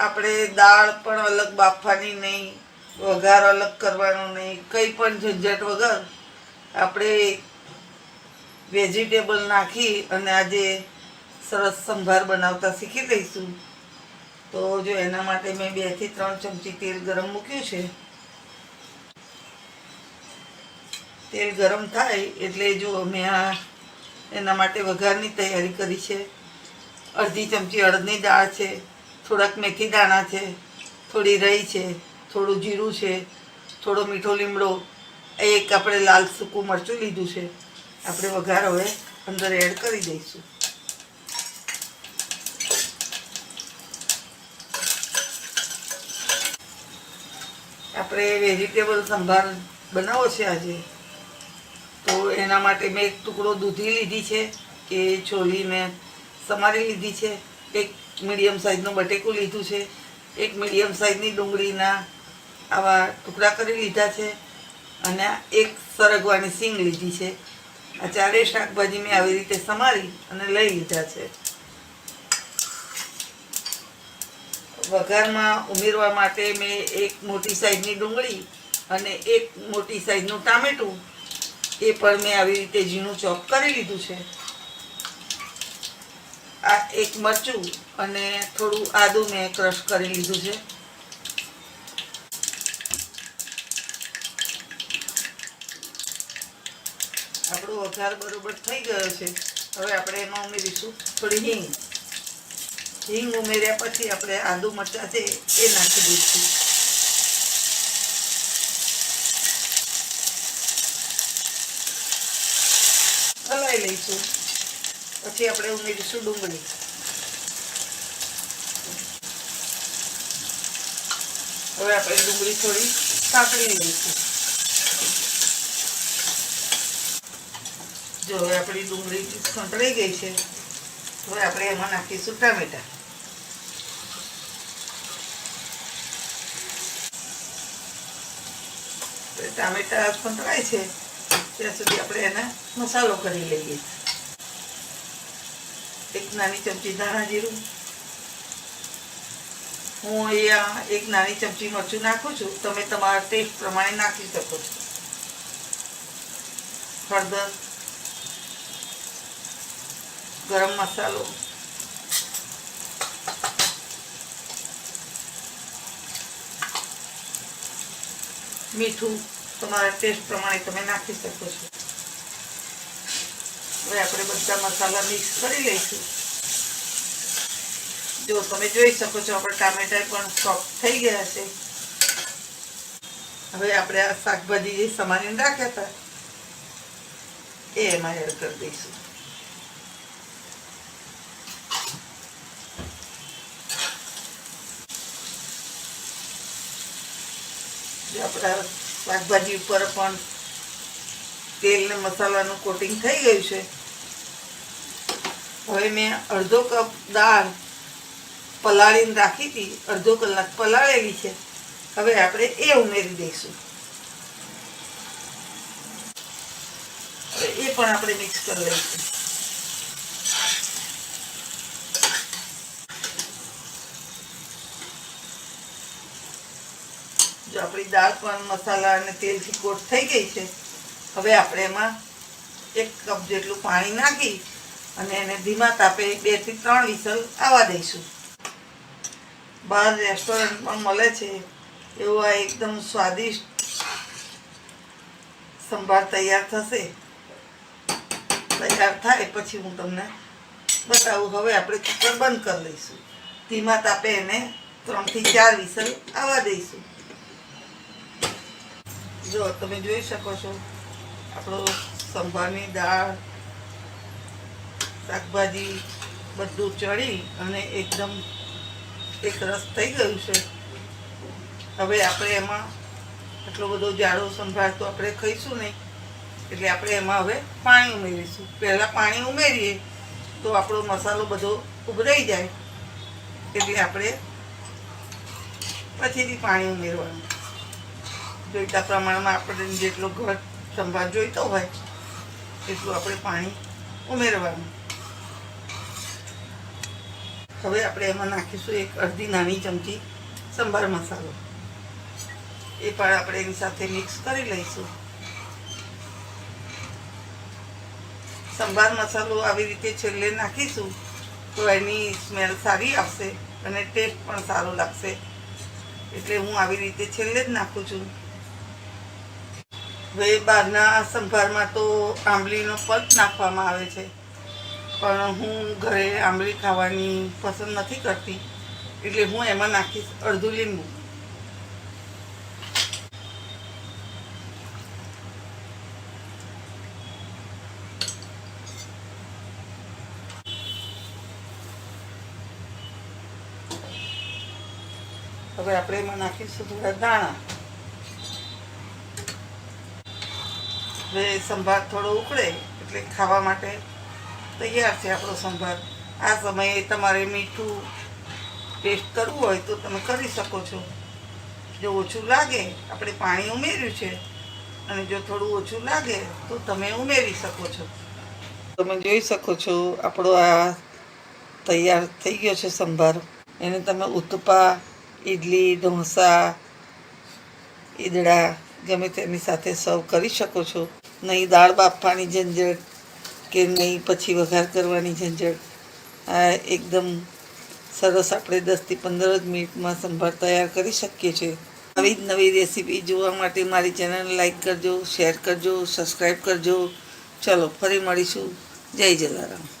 આપણે દાળ પણ અલગ બાફવાની નહીં, વઘાર અલગ કરવાનો નહીં, કંઈ પણ ઝંઝટ વગર આપણે વેજીટેબલ નાખી અને આજે સરસ સંભાર બનાવતા શીખી લઈશું તો જો એના માટે મેં બેથી ત્રણ ચમચી તેલ ગરમ મૂક્યું છે. તેલ ગરમ થાય એટલે જો મેં આ એના માટે વઘારની તૈયારી કરી છે. અડધી ચમચી અડદની દાળ છે. થોડાક મેથી દાણા છે, થોડી રહી છે, થોડું જીરું છે, થોડો મીઠો લીમડો એક આપણે લાલ સૂકું મરચું લીધું છે. આપણે વઘાર હવે અંદર એડ કરી દઈશું. આપણે વેજીટેબલ સંભાર બનાવો છે આજે. તો એના માટે મેં એક ટુકડો દૂધી લીધી છે, કે મેં સમારી લીધી છે, એક મીડિયમ સાઇઝનું બટેકું લીધું છે. એક મીડિયમ સાઇઝની ડુંગળીના આવા ટુકડા કરી લીધા છે અને એક સરગવાની સિંગ લીધી છે. આ ચારેય શાકભાજી મેં આવી રીતે સમારી અને લઈ લીધા છે. વઘારમાં ઉમેરવા માટે મેં એક મોટી સાઈઝની ડુંગળી અને એક મોટી સાઈઝનું ટામેટું એ પણ મેં આવી રીતે ઝીણું ચોપ કરી લીધું છે. આ એક મરચું અને થોડું આદું મેં ક્રશ કરી લીધું છે. આપણો વઘાર બરોબર થઈ ગયો છે. હવે આપણે એમાં ઉમેરીશું થોડી હિંગ. હિંગ ઉમેર્યા પછી આપણે આદુ મરચાં છે એ નાખી દઈશું. હલાવી લઈશું. પછી આપણે ઉમેરીશું ડુંગળી. હવે આપણે ડુંગળી થોડી સાંકળી લઈશું. જો હવે આપણી ડુંગળી સંતળાઈ ગઈ છે. હવે આપણે એમાં નાખીશું ટામેટા. ટામેટા સંતળાય છે, ત્યાં સુધી આપણે એને મસાલો કરી લઈએ. એક નાની ચમચી ધાણા જીરું. હું અહીંયા એક નાની ચમચી મરચું નાખું છું. તમે તમારા ટેસ્ટ પ્રમાણે નાખી શકો છો. હળદર, ગરમ મસાલો, મીઠું તમારા ટેસ્ટ પ્રમાણે તમે નાખી શકો છો. હવે આપણે બધા મસાલા મિક્સ કરી લઈશું. જો તમે જોઈ શકો છો, આપણે ટામેટા પણ સોફ્ટ થઈ ગયા છે. હવે આપણે આ શાકભાજી જે સમારીને રાખ્યા હતા. એ એમાં એડ કરી દઈશું. આપણા શાકભાજી ઉપર પણ તેલ ને મસાલાનું કોટિંગ થઈ ગયું છે. હવે મેં અડધો કપ દાળ પલાળીને રાખી હતી, અડધો કલાક પલાળેલી છે. હવે આપણે એ ઉમેરી દઈશું. એ પણ આપણે મિક્સ કરી લઈશું. જો આપણી દાળ પણ મસાલા અને તેલથી કોટ થઈ ગઈ છે, હવે આપણે એમાં એક કપ જેટલું પાણી નાખી અને એને ધીમા તાપે બેથી ત્રણ વિસલ આવવા દઈશું. બહાર રેસ્ટોરન્ટ પણ મળે છે. એવો આ એકદમ સ્વાદિષ્ટ સંભાર તૈયાર થશે. તૈયાર થાય પછી હું તમને બતાવું. હવે આપણે કુકર બંધ કરી લઈશું. ધીમા તાપે એને ત્રણથી ચાર વિસલ આવવા દઈશું. જો, તમે જોઈ શકો છો આપણો સંભારની દાળ શાકભાજી બધું ચડી અને એકદમ એક રસ થઈ ગયું છે. હવે આપણે એમાં એટલો બધો જાડો સંભાર તો આપણે ખાઈશું નહીં. એટલે આપણે એમાં હવે પાણી ઉમેરીશું. પહેલાં પાણી ઉમેરીએ તો આપણો મસાલો બધો ઉભરાઈ જાય. એટલે આપણે પછીથી પાણી ઉમેરવાનું. જોઈતા પ્રમાણમાં આપણે જેટલો ઘર સંભાર જોઈતો હોય, એટલું આપણે પાણી ઉમેરવાનું. હવે આપણે એમાં નાખીશું એક અડધી નાની ચમચી સંભાર મસાલો. એ પણ આપણે એની સાથે મિક્સ કરી લઈશું. સંભાર મસાલો આવી રીતે છેલ્લે નાખીશું તો એની સ્મેલ સારી આવશે અને ટેસ્ટ પણ સારો લાગશે. એટલે હું આવી રીતે છેલ્લે જ નાખું છું. હવે બહારના સંભારમાં તો આંબલીનો પલ્પ નાખવામાં આવે છે. પણ હું ઘરે આંબલી ખાવાની પસંદ નથી કરતી, એટલે હું એમાં નાખીશ અડધું લીંબુ. હવે આપણે એમાં નાખીશું થોડા દાણા. હવે સંભાર થોડો ઉકળે એટલે ખાવા માટે તૈયાર છે આપણો સંભાર. આ સમયે તમારે મીઠું ટેસ્ટ કરવું હોય તો તમે કરી શકો છો. જો ઓછું લાગે, આપણે પાણી ઉમેર્યું છે, અને જો થોડું ઓછું લાગે, તો તમે ઉમેરી શકો છો. તમે જોઈ શકો છો, આપણો આ તૈયાર થઈ ગયો છે સંભાર. એને તમે ઉત્તપા ઇડલી ઢોસા, ઈદડા ગમે તેની સાથે સર્વ કરી શકો છો. નહીં દાળ બાફવાની ઝંઝટ કે નહીં, પછી વઘાર કરવાની ઝંઝટ. આ એકદમ સરસ આપણે દસથી પંદર જ મિનિટમાં સંભાર તૈયાર કરી શકીએ છીએ. આવી જ નવી રેસીપી જોવા માટે મારી ચેનલ લાઈક કરજો, શેર કરજો, સબસ્ક્રાઈબ કરજો. ચલો, ફરી મળીશું. જય જલારામ.